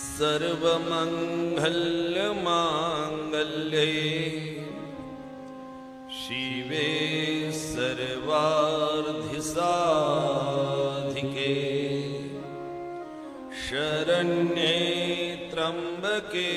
सर्वमङ्गलमाङ्गल्ये शिवे सर्वाधि सर्वार्धिसाधिके शरण्ये के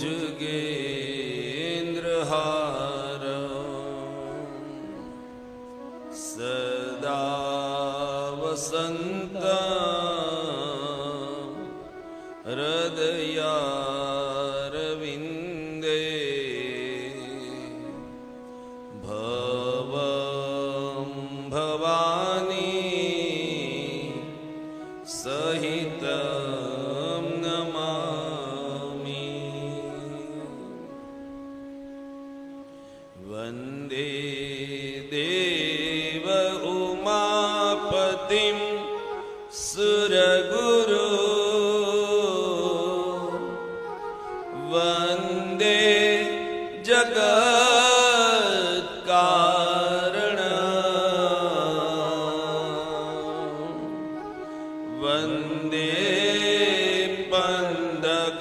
যুগে वंदे जगत्कारण वंदे पन्दगभूषणं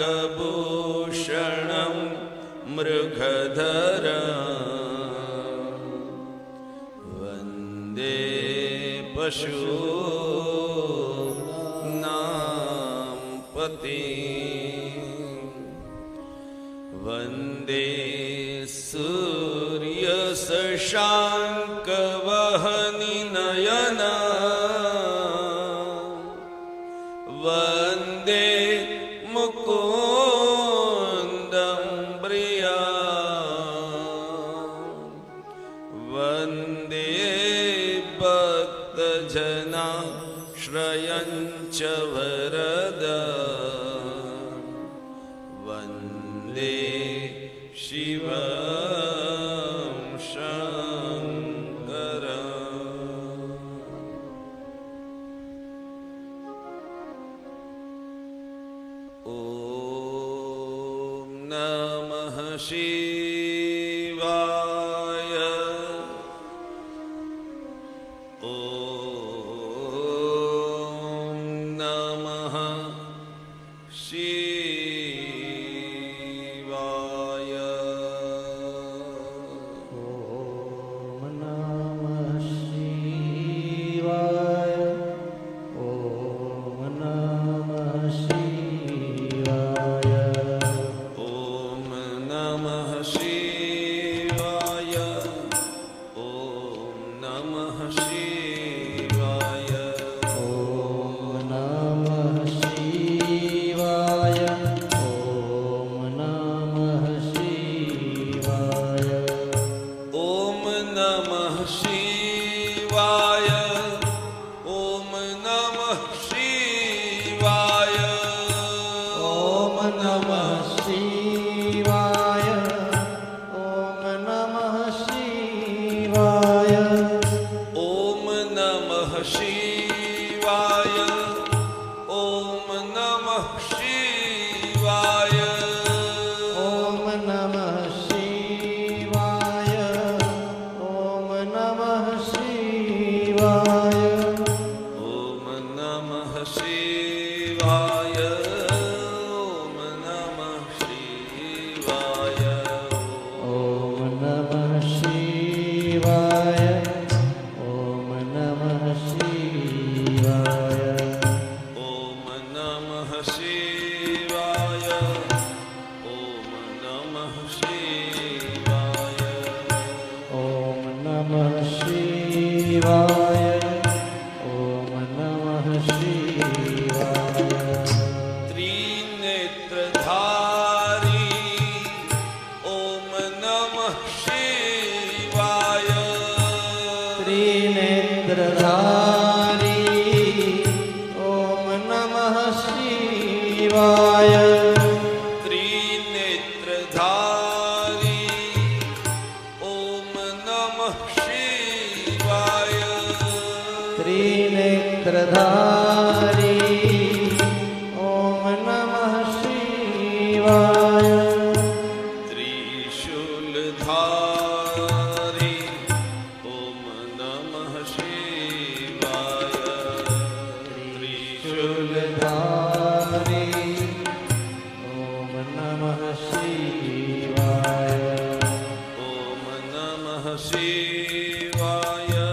मृगधर। वंदे पशु नाम पति। वंदे भक्तजना श्रयञ्च वरद। वंदे शिव शङ्कर। ॐ Oh. Chandra Raj. શિવાય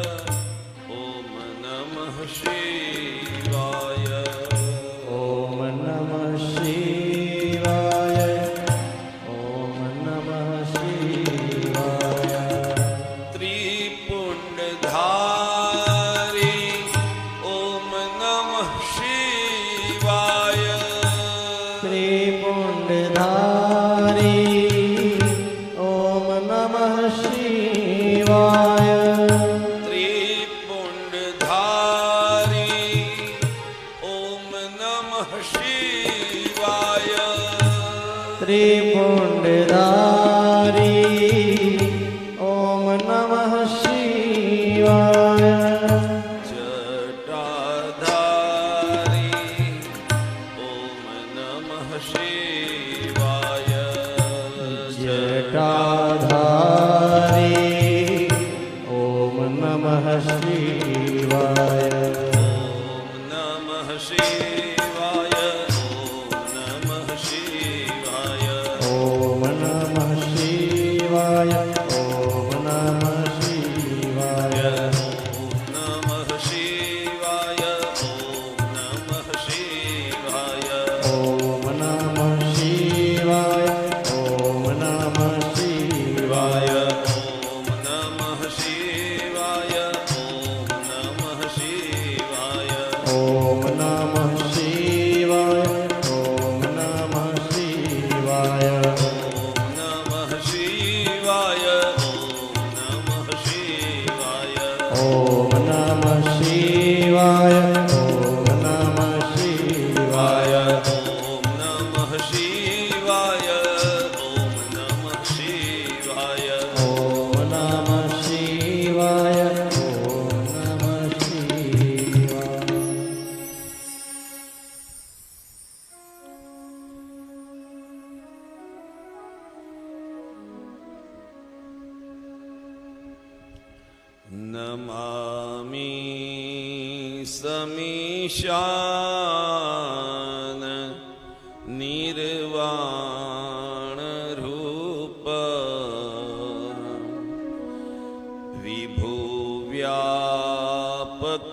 ઓમ નમઃ શિવાય ઓમ નમઃ શિવાય ઓમ નમઃ શિવાય ત્રિપુંડધારી ઓમ નમઃ શિવાય ત્રિપુંડધારી 가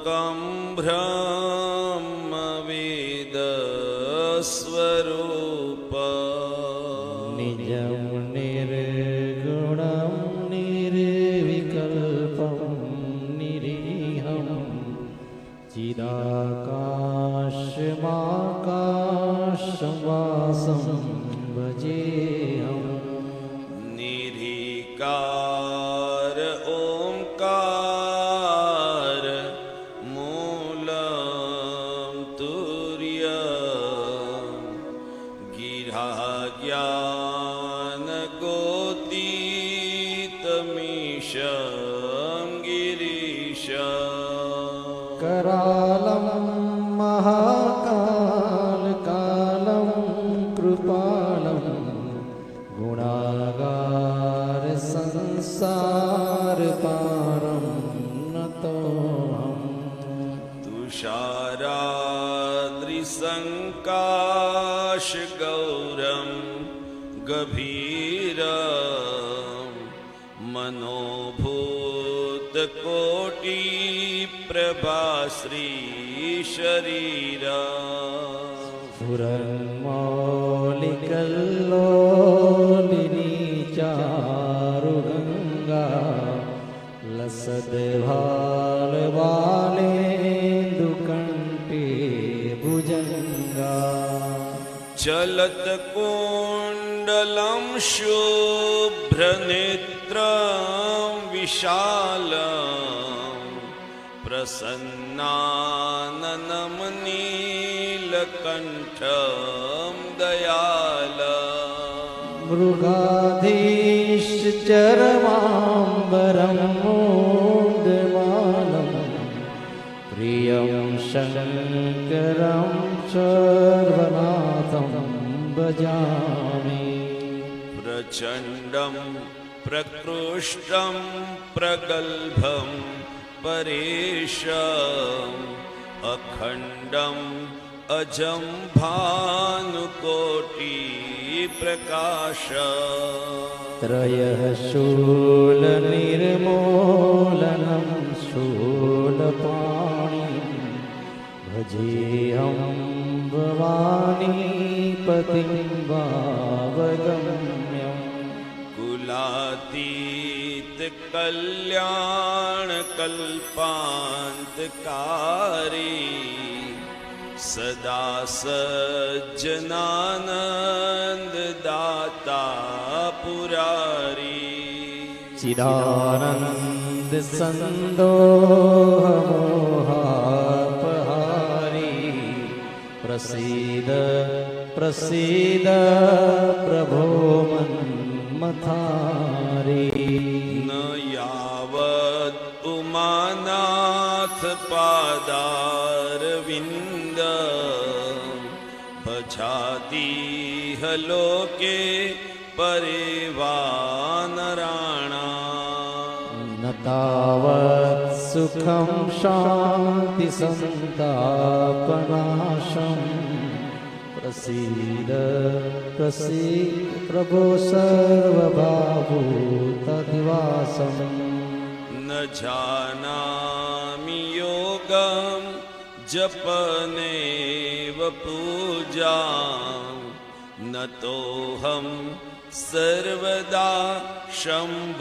तं ब्रह्मवेदस्वरूप। निजं निर्गुणं निर्विकल्पं निरीहं। करालं महाकालकालं कृपालं गुणागार संसारपारं नतोऽहं। तुषारा दृशङ्काशगौरं गभीर। मनोभूतकोटि कृपाश्री लसद फुरन्मौलिकल्लोलिनी वाले लसद्भालबालेन्दुकण्ठे भुजंगा। चलत कोण्डलं शुभ्रनेत्रां विशाला प्रसन्नाननं नीलकण्ठं दयाल मृगाधीश्चरमाम्बरं मूढमालं प्रियं शङ्करं सर्वनाथं भजामि। प्रचण्डं प्रकृष्टं प्रगल्भं परेशम् अखण्डम् अजं भानुकोटिप्रकाश त्रयः शूलनिर्मूलनं शूलपाणि भजेऽहं भवानीपतिं भावगम्यम् कुलातीतकल्याणकल्पान्तकारी सदा सज्जनानन्ददाता पुरारी चिदानन्दसन्दोहमोहापहारी प्रसीद प्रसीद प्रभो मन्मथारी न यावत् उमानाथ पादारविन्द भजातीह लोके परिवानराणा। न तावत् सुखं शान्तिसन्तापनाशम् प्रसीद प्रसीद प्रभो सर्वभाभूतदिवासम् न जानामि योगं जपनेव पूजा न तोऽहं सर्वदा शम्भुतुभ्यम्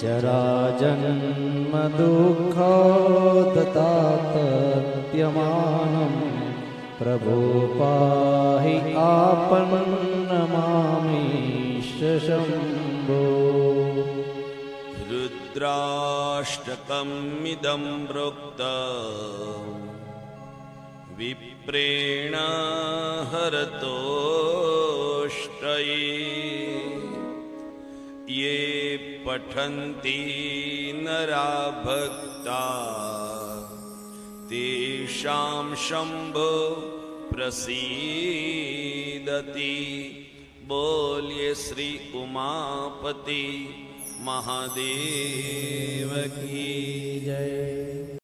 चराजन्मदुःखोदतातप्यमानं प्रभो पाहि आपन्नमामीश शम्भो रुद्राष्टकमिदं प्रोक्त विप्रेण हरतोष्टये। ये पठन्ति नरा भक्ता। तेषां शम्भो प्रसीदति। बोल्ये श्री उमापति महादेव की जय।